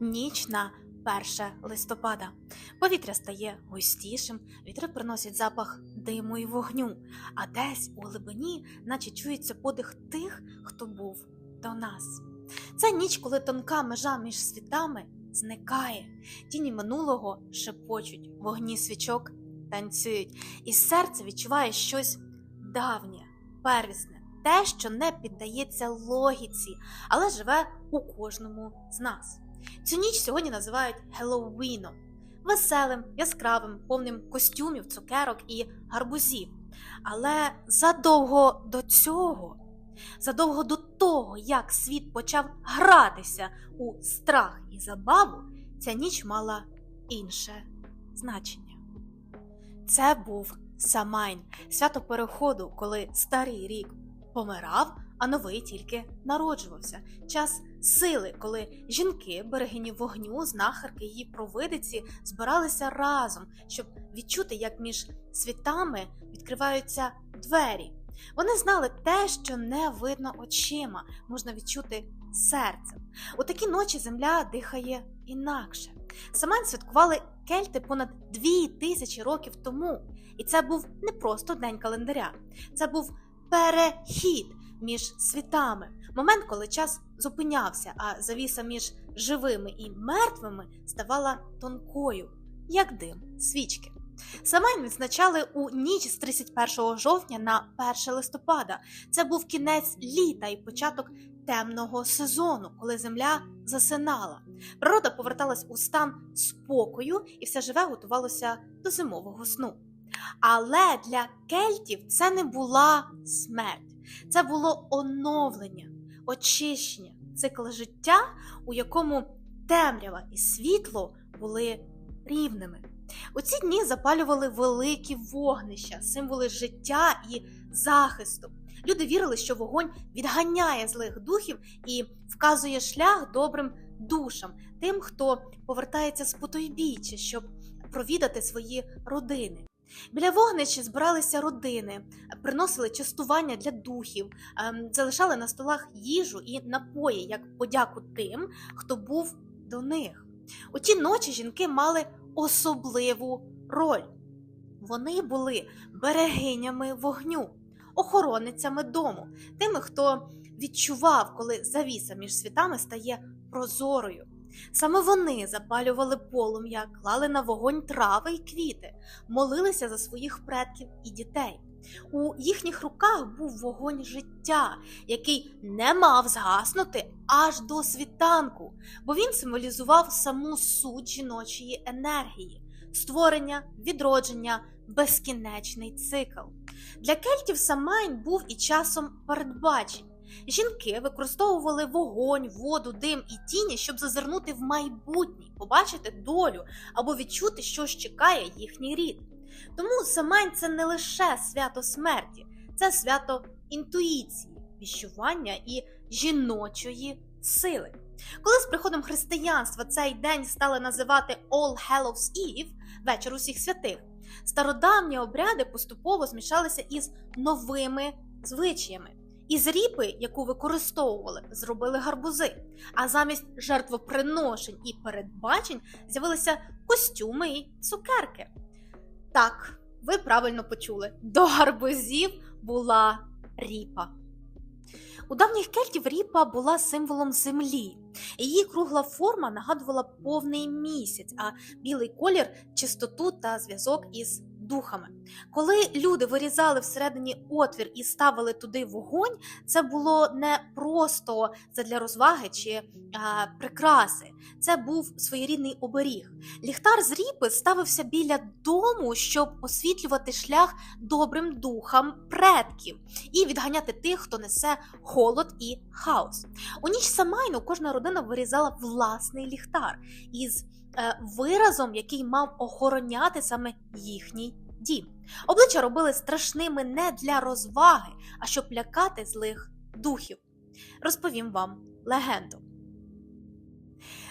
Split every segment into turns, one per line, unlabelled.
ніч на 1 листопада. Повітря стає густішим, вітри приносять запах диму і вогню, а десь у глибині, наче чується подих тих, хто був до нас. Це ніч, коли тонка межа між світами зникає, тіні минулого шепочуть, вогні свічок танцюють, і серце відчуває щось давнє, первісне, те, що не піддається логіці, але живе у кожному з нас. Цю ніч сьогодні називають Хеллоуіном веселим, яскравим, повним костюмів, цукерок і гарбузів. Але задовго до цього, задовго до того, як світ почав гратися у страх і забаву, ця ніч мала інше значення. Це був Самайн, свято переходу, коли старий рік помирав, а новий тільки народжувався. Час сили, коли жінки, берегині вогню, знахарки її провидиці збиралися разом, щоб відчути, як між світами відкриваються двері. Вони знали те, що не видно очима, можна відчути серцем. У такі ночі земля дихає інакше. Самайн святкували кельти понад дві тисячі років тому, і це був не просто день календаря, це був перехід між світами, момент, коли час зупинявся, а завіса між живими і мертвими ставала тонкою, як дим свічки. Самайн відзначали у ніч з 31 жовтня на 1 листопада. Це був кінець літа і початок темного сезону, коли земля засинала. Природа поверталась у стан спокою, і все живе готувалося до зимового сну. Але для кельтів це не була смерть, це було оновлення, очищення, цикл життя, у якому темрява і світло були рівними. У ці дні запалювали великі вогнища, символи життя і захисту. Люди вірили, що вогонь відганяє злих духів і вказує шлях добрим душам, тим, хто повертається з потойбіччя, щоб провідати свої родини. Біля вогнища збиралися родини, приносили частування для духів, ем, залишали на столах їжу і напої як подяку тим, хто був до них. У ті ночі жінки мали особливу роль. Вони були берегинями вогню, охороницями дому, тими, хто відчував, коли завіса між світами стає прозорою. Саме вони запалювали полум'я, клали на вогонь трави й квіти, молилися за своїх предків і дітей. У їхніх руках був вогонь життя, який не мав згаснути аж до світанку, бо він символізував саму суть жіночої енергії, створення, відродження, безкінечний цикл. Для кельтів Самайн був і часом передбачень. Жінки використовували вогонь, воду, дим і тіні, щоб зазирнути в майбутнє, побачити долю або відчути, що ж чекає їхній рід. Тому Самайн це не лише свято смерті, це свято інтуїції, віщування і жіночої сили. Коли з приходом християнства цей день стали називати All Hallows Eve, вечір усіх святих, стародавні обряди поступово змішалися із новими звичаями. Із ріпи, яку використовували, зробили гарбузи, а замість жертвоприношень і передбачень з'явилися костюми і цукерки. Так, ви правильно почули, до гарбузів була ріпа. У давніх кельтів ріпа була символом землі. Її кругла форма нагадувала повний місяць, а білий колір чистоту та зв'язок із духами. Коли люди вирізали всередині отвір і ставили туди вогонь, це було не просто задля розваги чи а, прикраси. Це був своєрідний оберіг. Ліхтар з ріпи ставився біля дому, щоб освітлювати шлях добрим духам предків і відганяти тих, хто несе холод і хаос. У ніч Самайну кожна родина вирізала власний ліхтар із е, виразом, який мав охороняти саме їхній дім. Обличчя робили страшними не для розваги, а щоб лякати злих духів. Розповім вам легенду.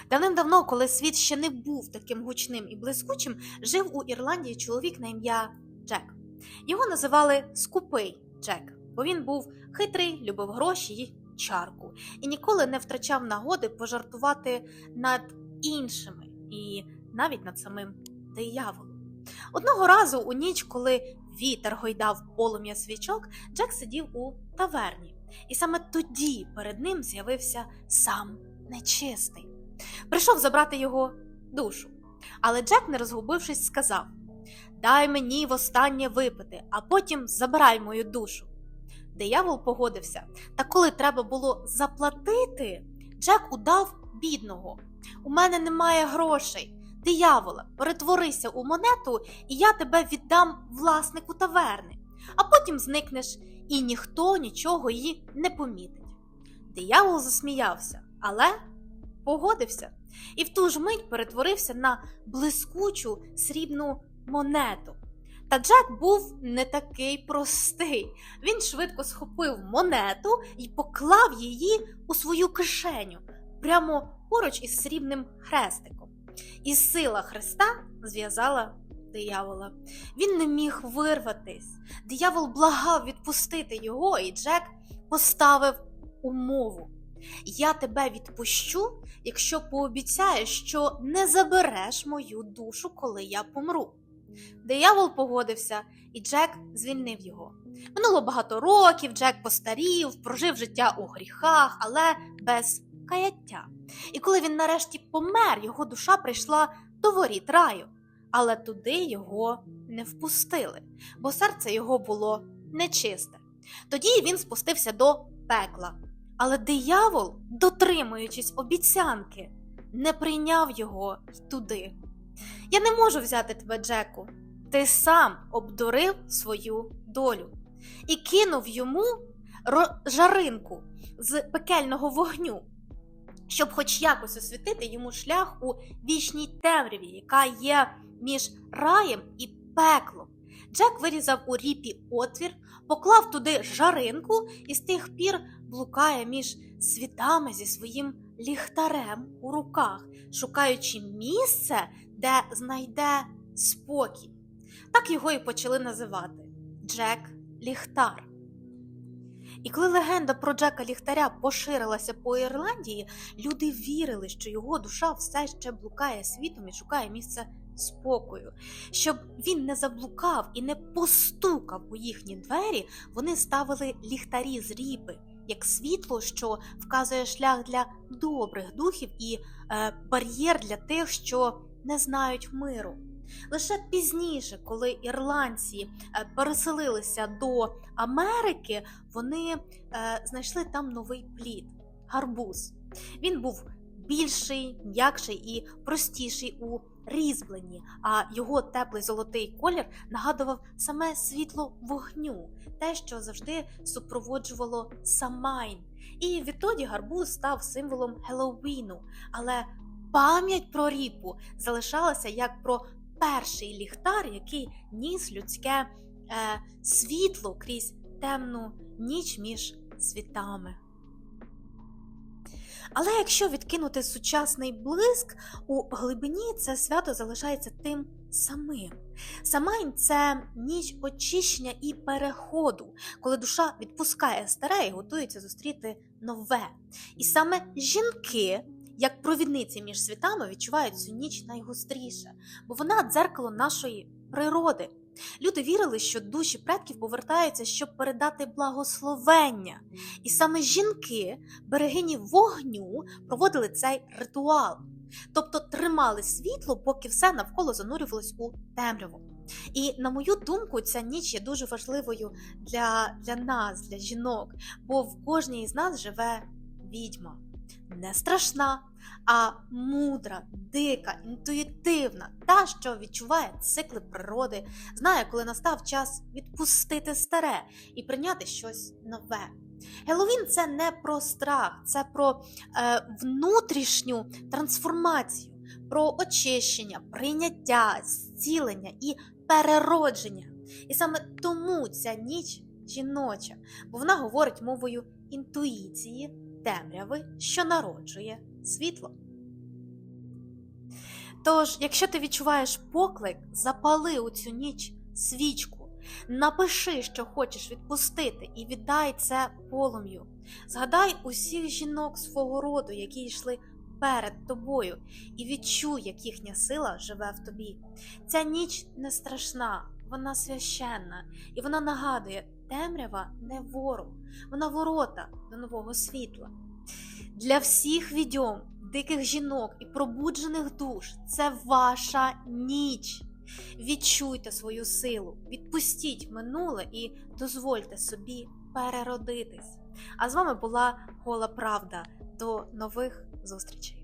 Давним-давно, коли світ ще не був таким гучним і блискучим, жив у Ірландії чоловік на ім'я Джек. Його називали Скупий Джек, бо він був хитрий, любив гроші й чарку і ніколи не втрачав нагоди пожартувати над іншими, і навіть над самим дияволом. Одного разу у ніч, коли вітер гойдав полум'я свічок, Джек сидів у таверні, і саме тоді перед ним з'явився сам нечистий. Прийшов забрати його душу. Але Джек, не розгубившись, сказав: Дай мені востаннє випити, а потім забирай мою душу. Диявол погодився, та коли треба було заплатити, Джек удав бідного. У мене немає грошей. Диявола, перетворися у монету, і я тебе віддам власнику таверни, а потім зникнеш, і ніхто нічого її не помітить. Диявол засміявся, але погодився і в ту ж мить перетворився на блискучу срібну монету. Та Джек був не такий простий. Він швидко схопив монету і поклав її у свою кишеню прямо поруч із срібним хрестиком. І сила Христа зв'язала диявола. Він не міг вирватись. Диявол благав відпустити його, і Джек поставив умову. Я тебе відпущу, якщо пообіцяєш, що не забереш мою душу, коли я помру. Диявол погодився, і Джек звільнив його. Минуло багато років, Джек постарів, прожив життя у гріхах, але без каяття. І коли він нарешті помер, його душа прийшла до воріт раю, але туди його не впустили, бо серце його було нечисте. Тоді він спустився до пекла. Але диявол, дотримуючись обіцянки, не прийняв його й туди. Я не можу взяти тебе, Джеку. Ти сам обдурив свою долю і кинув йому жаринку з пекельного вогню, щоб хоч якось освітити йому шлях у вічній темряві, яка є між раєм і пеклом. Джек вирізав у ріпі отвір, поклав туди жаринку і з тих пір блукає між світами зі своїм ліхтарем у руках, шукаючи місце, де знайде спокій. Так його і почали називати Джек Ліхтар. І коли легенда про Джека Ліхтаря поширилася по Ірландії, люди вірили, що його душа все ще блукає світом і шукає місце спокою. Щоб він не заблукав і не постукав у їхні двері, вони ставили ліхтарі з ріпи, як світло, що вказує шлях для добрих духів і е, бар'єр для тих, що не знають миру. Лише пізніше, коли ірландці е, переселилися до Америки, вони е, знайшли там новий плід гарбуз. Він був більший, м'якший і простіший у різьбленні, а його теплий золотий колір нагадував саме світло вогню, те, що завжди супроводжувало Самайн. І відтоді гарбуз став символом Геловіну. Але пам'ять про ріпу залишалася як про перший ліхтар, який ніс людське е, світло крізь темну ніч між світами. Але якщо відкинути сучасний блиск, у глибині це свято залишається тим самим. Самайн це ніч очищення і переходу, коли душа відпускає старе і готується зустріти нове. І саме жінки, як провідниці між світами, відчувають цю ніч найгостріше, бо вона дзеркало нашої природи. Люди вірили, що душі предків повертаються, щоб передати благословення. І саме жінки, берегині вогню, проводили цей ритуал, тобто тримали світло, поки все навколо занурювалось у темряву. І на мою думку, ця ніч є дуже важливою для, для нас, для жінок, бо в кожній із нас живе відьма. Не страшна, а мудра, дика, інтуїтивна, та, що відчуває цикли природи, знає, коли настав час відпустити старе і прийняти щось нове. Геловін це не про страх, це про е, внутрішню трансформацію, про очищення, прийняття, зцілення і переродження. І саме тому ця ніч жіноча, бо вона говорить мовою інтуїції, темряви, що народжує світло. Тож, якщо ти відчуваєш поклик, запали у цю ніч свічку, напиши, що хочеш відпустити, і віддай це полум'ю. Згадай усіх жінок свого роду, які йшли перед тобою і відчуй, як їхня сила живе в тобі. Ця ніч не страшна, вона священна, і вона нагадує, темрява не ворог, вона ворота до нового світла. Для всіх відьом, диких жінок і пробуджених душ це ваша ніч. Відчуйте свою силу, відпустіть минуле і дозвольте собі переродитись. А з вами була Гола Правда. До нових зустрічей!